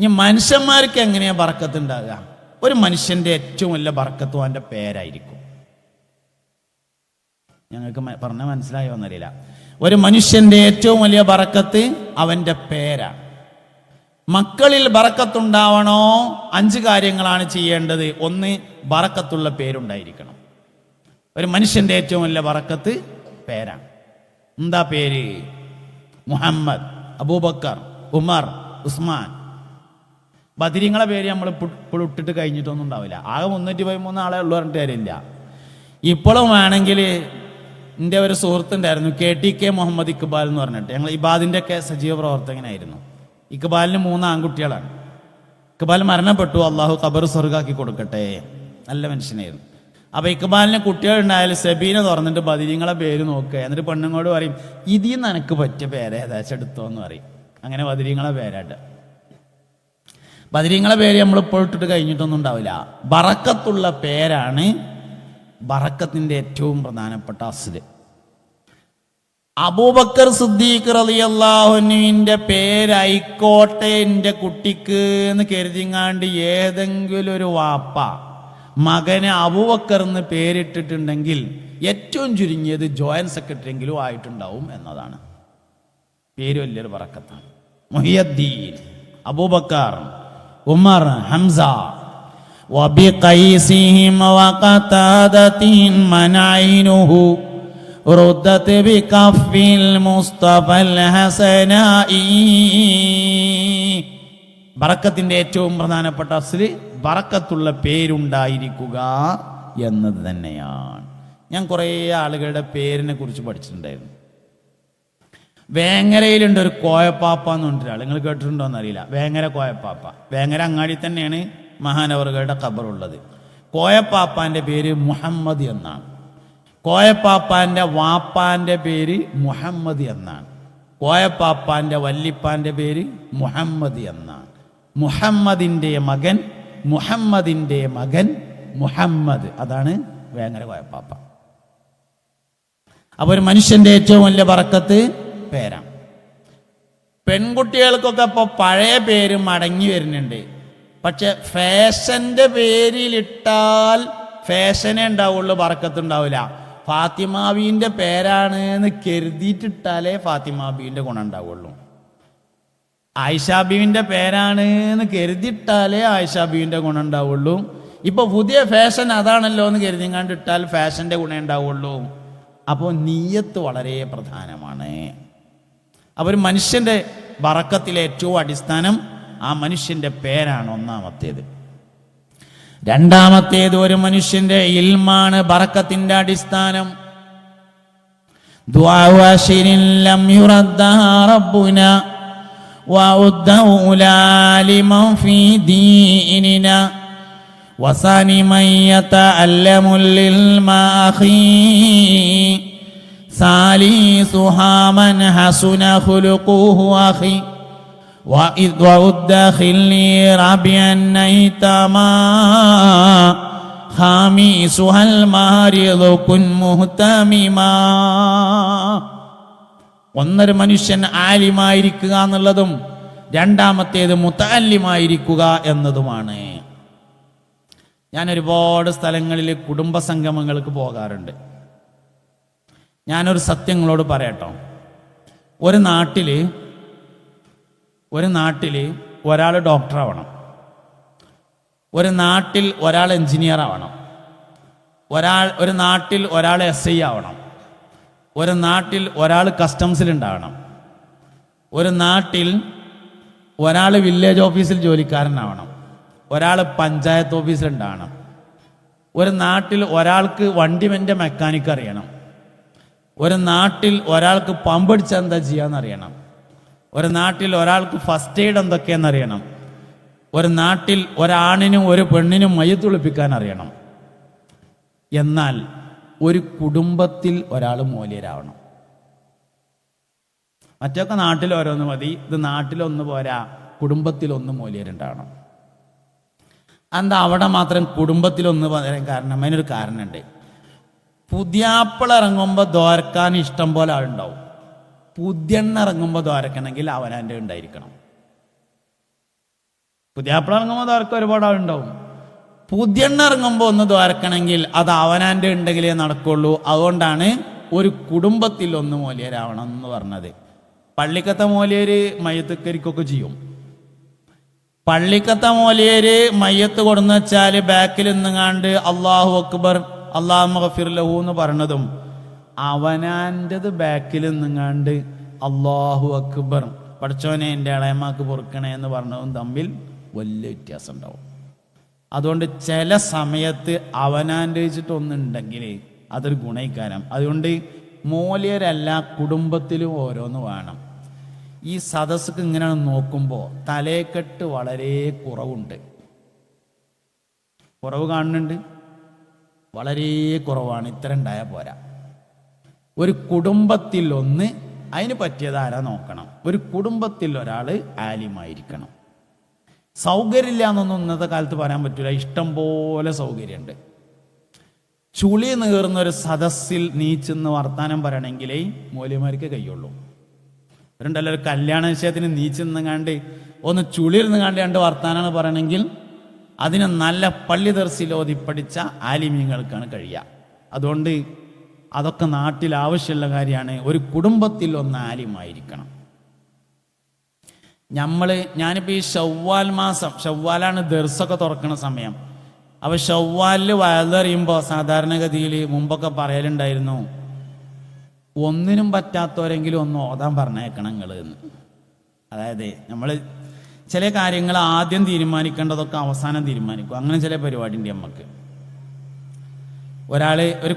ഇനി മനുഷ്യന്മാർക്ക് എങ്ങനെയാ ബറക്കത്ത് ഉണ്ടാകുക ഒരു മനുഷ്യന്റെ ഏറ്റവും വലിയ ബറക്കത്തും അവന്റെ പേരായിരിക്കും. ഞങ്ങൾക്ക് പറഞ്ഞ മനസ്സിലായോ എന്നറിയില്ല. ഒരു മനുഷ്യന്റെ ഏറ്റവും വലിയ ബറക്കത്ത് അവന്റെ പേരാ. മക്കളിൽ ബറക്കത്തുണ്ടാവണോ അഞ്ച് കാര്യങ്ങളാണ് ചെയ്യേണ്ടത്. ഒന്ന് ബറക്കത്തുള്ള പേരുണ്ടായിരിക്കണം. ഒരു മനുഷ്യന്റെ ഏറ്റവും വലിയ ബറക്കത്ത് പേരാണ് എന്താ പേര്? മുഹമ്മദ് അബൂബക്കർ ഉമർ ഉസ്മാൻ. ബദിരിങ്ങളെ പേര് നമ്മൾ ഇപ്പോൾ ഇട്ടിട്ട് കഴിഞ്ഞിട്ടൊന്നും ഉണ്ടാവില്ല. ആകെ മുന്നൂറ്റി പതിമൂന്ന് ആളെ ഉള്ളു പറഞ്ഞിട്ട് കാര്യമില്ല. ഇപ്പോഴും വേണമെങ്കിൽ എന്റെ ഒരു സുഹൃത്തുണ്ടായിരുന്നു K T K Muhammad Iqbal എന്ന് പറഞ്ഞിട്ട്. ഞങ്ങൾ ഇബാദിന്റെ ഒക്കെ സജീവ പ്രവർത്തകനായിരുന്നു. ഇക്ബാലിന് മൂന്ന് ആൺകുട്ടികളാണ്. ഇക്ബാൽ മരണപ്പെട്ടു അള്ളാഹു ഖബർ സ്വർഗാക്കി കൊടുക്കട്ടെ. നല്ല മനുഷ്യനായിരുന്നു. അപ്പൊ ഇക്ബാലിന് കുട്ടികളുണ്ടായാലും സെബീന തുറന്നിട്ട് ബദിരിങ്ങളെ പേര് നോക്കുക. എന്നിട്ട് പെണ്ണുങ്ങളോട് പറയും ഇതിൽ നിന്ന് എനിക്ക് പറ്റിയ പേരേതാച്ചെടുത്തോ എന്ന് പറയും. അങ്ങനെ ബദിരിങ്ങളെ പേരായിട്ട്. ബദിരിങ്ങളെ പേര് നമ്മൾ ഇപ്പോൾ ഇട്ടിട്ട് കഴിഞ്ഞിട്ടൊന്നും ഉണ്ടാവില്ല. ബറക്കത്തുള്ള പേരാണ് ബറക്കത്തിന്റെ ഏറ്റവും പ്രധാനപ്പെട്ട അസ്ല് അബൂബക്കർ സിദ്ദീഖ് അള്ളാഹുനുവിന്റെ പേരായിക്കോട്ടെ എന്റെ കുട്ടിക്ക് എന്ന് കരുതിങ്ങാണ്ട് ഏതെങ്കിലും ഒരു വാപ്പ മകന് അബൂബക്കർ എന്ന് പേരിട്ടിട്ടുണ്ടെങ്കിൽ ഏറ്റവും ചുരുങ്ങിയത് ജോയിന്റ് സെക്രട്ടറി എങ്കിലും ആയിട്ടുണ്ടാവും എന്നതാണ്. പേര് വലിയൊരു പറക്കത്താണ് മുഹിയദ്ദീൻ അബൂബക്കർ. ഉമർ ഹംസ وبقيسهم وقتادة من عينه ردت بكف المصطفى الحسناء ബറക്കത്തിന്റെ ഏറ്റവും പ്രധാനപ്പെട്ട അസ്ല് ബറക്കത്തുള്ള പേരുണ്ടായിരിക്കുക എന്നത് തന്നെയാണ് ഞാൻ കുറേ ആളുകളുടെ പേരിനെ കുറിച്ച് പഠിച്ചിട്ടുണ്ടായിരുന്നു വേങ്ങരയിലുണ്ട് ഒരു കോയപ്പാപ്പ എന്ന് പറഞ്ഞൊരാൾ നിങ്ങൾ കേട്ടിട്ടുണ്ടോ എന്നറിയില്ല വേങ്ങര കോയപ്പാപ്പ. വേങ്ങര അങ്ങാടി തന്നെയാണ് മഹാനവറുകളുടെ ഖബറുള്ളത്. കോയപ്പാപ്പാന്റെ പേര് മുഹമ്മദ് എന്നാണ്. കോയപ്പാപ്പാന്റെ വാപ്പാന്റെ പേര് മുഹമ്മദ് എന്നാണ്. കോയപ്പാപ്പാന്റെ വല്ലിപ്പാന്റെ പേര് മുഹമ്മദ് എന്നാണ്. മുഹമ്മദിന്റെ മകൻ മുഹമ്മദിന്റെ മകൻ മുഹമ്മദ്. അതാണ് വേങ്ങര കോയപ്പാപ്പ. അപ്പോൾ ഒരു മനുഷ്യന്റെ ഏറ്റവും വലിയ പറക്കത്ത് പേരാണ് പെൺകുട്ടികൾക്കൊക്കെ ഇപ്പോൾ പഴയ പേര് മടങ്ങി വരുന്നുണ്ട്. പക്ഷെ ഫാഷന്റെ പേരിലിട്ടാൽ ഫാഷനേ ഉണ്ടാവുള്ളൂ വറക്കത്തുണ്ടാവില്ല ഫാത്തിമാബീന്റെ പേരാണ് എന്ന് കരുതിയിട്ടിട്ടാലേ ഫാത്തിമാബീന്റെ ഗുണം ഉണ്ടാവുള്ളൂ. ആയിഷാബീവിന്റെ പേരാണ് എന്ന് കരുതിയിട്ടാലേ ആയിഷാബീവിന്റെ ഗുണം ഉണ്ടാവുള്ളൂ. ഇപ്പോൾ പുതിയ ഫാഷൻ അതാണല്ലോ എന്ന് കരുതി കണ്ടിട്ടാൽ ഫാഷന്റെ ഗുണം ഉണ്ടാവുള്ളൂ. അപ്പോൾ നീയത്ത് വളരെ പ്രധാനമാണ്. അപ്പോൾ ഒരു മനുഷ്യന്റെ ബറക്കത്തിലെ ഏറ്റവും അടിസ്ഥാനം ആ മനുഷ്യന്റെ പേരാണ് ഒന്നാമത്തേത് രണ്ടാമത്തേത് ഒരു മനുഷ്യന്റെ ഇൽമാണ് ബറക്കത്തിന്റെ അടിസ്ഥാനം دعاء عشر لم يردها ربنا وأده أولى لمن في ديننا وثاني من يتألم للماخي ثالثها من حسن خلقه أخي وإذ وأد خلي ربيا نيتما خاميسها المارض كن مهتمما ഒന്നൊരു മനുഷ്യൻ ആലിമായിരിക്കുക എന്നുള്ളതും രണ്ടാമത്തേത് മുത്താലിമായിരിക്കുക എന്നതുമാണ് ഞാൻ ഒരുപാട് സ്ഥലങ്ങളിൽ കുടുംബ സംഗമങ്ങൾക്ക് പോകാറുണ്ട് ഞാനൊരു സത്യങ്ങളോട് പറയട്ടോ. ഒരു നാട്ടിൽ ഒരു നാട്ടിൽ ഒരാൾ ഡോക്ടറാവണം. ഒരു നാട്ടിൽ ഒരാൾ എഞ്ചിനീയർ ആവണം ഒരാൾ ഒരു നാട്ടിൽ ഒരാൾ എസ് ഐ ആവണം. ഒരു നാട്ടിൽ ഒരാൾ കസ്റ്റംസിൽ ഉണ്ടാവണം. ഒരു നാട്ടിൽ ഒരാൾ വില്ലേജ് ഓഫീസിൽ ജോലിക്കാരനാവണം. ഒരാൾ പഞ്ചായത്ത് ഓഫീസിൽ ഉണ്ടാവണം. ഒരു നാട്ടിൽ ഒരാൾക്ക് വണ്ടിമെന്റെ മെക്കാനിക്ക് അറിയണം. ഒരു നാട്ടിൽ ഒരാൾക്ക് പമ്പടിച്ച എന്താ ചെയ്യാന്ന് അറിയണം ഒരു നാട്ടിൽ ഒരാൾക്ക് ഫസ്റ്റ് എയ്ഡ് എന്തൊക്കെയെന്നറിയണം. ഒരു നാട്ടിൽ ഒരാണിനും ഒരു പെണ്ണിനും മയ്യത്തുളിപ്പിക്കാൻ അറിയണം എന്നാൽ ഒരു കുടുംബത്തിൽ ഒരാൾ മൂല്യരാവണം. മറ്റൊക്കെ നാട്ടിൽ ഓരോന്ന് മതി. ഇത് നാട്ടിലൊന്ന് പോരാ കുടുംബത്തിലൊന്ന് മൂല്യരുണ്ടാവണം. എന്താ അവിടെ മാത്രം കുടുംബത്തിലൊന്ന് പറയാൻ കാരണം? അതിനൊരു കാരണമുണ്ട്. പുതിയാപ്പിള ഇറങ്ങുമ്പോൾ ദോരക്കാൻ ഇഷ്ടം പോലെ ആളുണ്ടാവും. പുതിയെണ്ണ ഇറങ്ങുമ്പോൾ ദോരക്കണമെങ്കിൽ അവനാന്റെ ഉണ്ടായിരിക്കണം. പുതിയാപ്പിള ഇറങ്ങുമ്പോൾ ദ്വാരക്ക ഒരുപാട് ആളുണ്ടാവും. പുതിയെണ്ണ ഇറങ്ങുമ്പോൾ ഒന്ന് ദ്വാരക്കണമെങ്കിൽ അത് അവനാന്റെ ഉണ്ടെങ്കിലേ നടക്കുള്ളൂ. അതുകൊണ്ടാണ് ഒരു കുടുംബത്തിൽ ഒന്ന് മൂല്യരാവണം എന്ന് പറഞ്ഞത്. പള്ളിക്കത്തെ മൂല്യര് മയത്തുക്കരിക്കൊക്കെ ചെയ്യും. പള്ളിക്കത്തെ മൂല്യര് മയ്യത്ത് കൊടുന്ന് വെച്ചാൽ ബാക്കിൽ നിന്നുങ്ങാണ്ട് അള്ളാഹു അക്ബർ അള്ളാഹു മഹഫിർ ലഹു എന്ന് പറഞ്ഞതും അവനാന്റെത് ബാക്കിൽ നിങ്ങാണ്ട് അള്ളാഹു അക്ബർ. പഠിച്ചോനെ എന്റെ ഇളയമാക്ക് പൊറുക്കണേ എന്ന് പറഞ്ഞതും തമ്മിൽ വലിയ വ്യത്യാസം ഉണ്ടാവും അതുകൊണ്ട് ചില സമയത്ത് അവനാന്റെ വെച്ചിട്ട് ഒന്നുണ്ടെങ്കിൽ അതൊരു ഗുണയിക്കാരം അതുകൊണ്ട് മൂല്യരല്ല കുടുംബത്തിലും ഓരോന്ന് വേണം. ഈ സദസ്സക്ക് ഇങ്ങനെ നോക്കുമ്പോൾ തലേക്കെട്ട് വളരെ കുറവുണ്ട്. കുറവ് കാണുന്നുണ്ട്. വളരെ കുറവാണ്. ഇത്ര ഉണ്ടായാൽ പോരാ. ഒരു കുടുംബത്തിൽ ഒന്ന് അതിന് പറ്റിയത് ആരാ നോക്കണം. ഒരു കുടുംബത്തിൽ ഒരാൾ ആലിമായിരിക്കണം. സൗകര്യമില്ല എന്നൊന്നും ഇന്നത്തെ കാലത്ത് പറയാൻ പറ്റില്ല ഇഷ്ടം പോലെ സൗകര്യമുണ്ട് ചുളി നീർന്ന ഒരു സദസ്സിൽ നീച്ചെന്ന് വർത്താനം പറയണമെങ്കിലേ മൂല്യമാർക്ക് കഴിയുള്ളൂ അവരുണ്ടല്ലോ ഒരു കല്യാണ വിഷയത്തിന് നീച്ചെന്ന് കണ്ട് ഒന്ന് ചുളിയിരുന്ന് കണ്ട് രണ്ട് വർത്താനാണ് പറയണമെങ്കിൽ അതിന് നല്ല പള്ളി തെർസിലോതി പഠിച്ച ആലിമ്യങ്ങൾക്കാണ് കഴിയുക. അതുകൊണ്ട് അതൊക്കെ നാട്ടിൽ ആവശ്യമുള്ള കാര്യമാണ്. ഒരു കുടുംബത്തിൽ ഒന്ന് ആലിമായിരിക്കണം. നമ്മൾ ഞാനിപ്പോൾ ഈ ഷവ്വാൽ മാസം ഷവ്വാലാണ് ദർസൊക്കെ തുറക്കുന്ന സമയം. അപ്പോൾ ഷവ്വാലിൽ വയലറിയുമ്പോൾ സാധാരണഗതിയിൽ മുമ്പൊക്കെ പറയലുണ്ടായിരുന്നു ഒന്നിനും പറ്റാത്തവരെങ്കിലും ഒന്ന് ഓതാൻ പറഞ്ഞേക്കണം നിങ്ങൾ എന്ന്. അതായത് നമ്മൾ ചില കാര്യങ്ങൾ ആദ്യം തീരുമാനിക്കേണ്ടതൊക്കെ അവസാനം തീരുമാനിക്കും. അങ്ങനെ ചില പരിപാടി ഉണ്ട് നമുക്ക് ഒരാൾ ഒരു